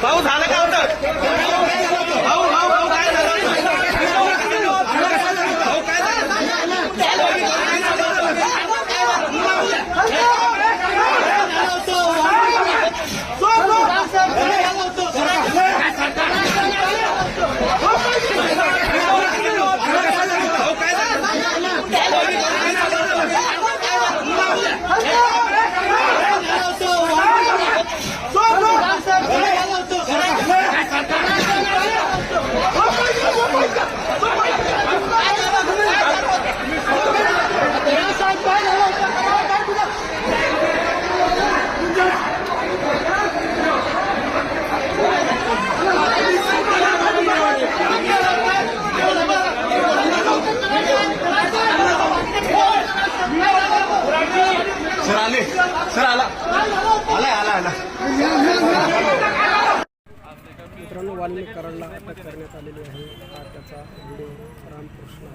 保护他那个 आले. सर आला. आलाय आला आला मित्रांनो वाल्मिक कराडला अटक करण्यात आलेली आहे. हा त्याचा व्हिडिओ रामकृष्ण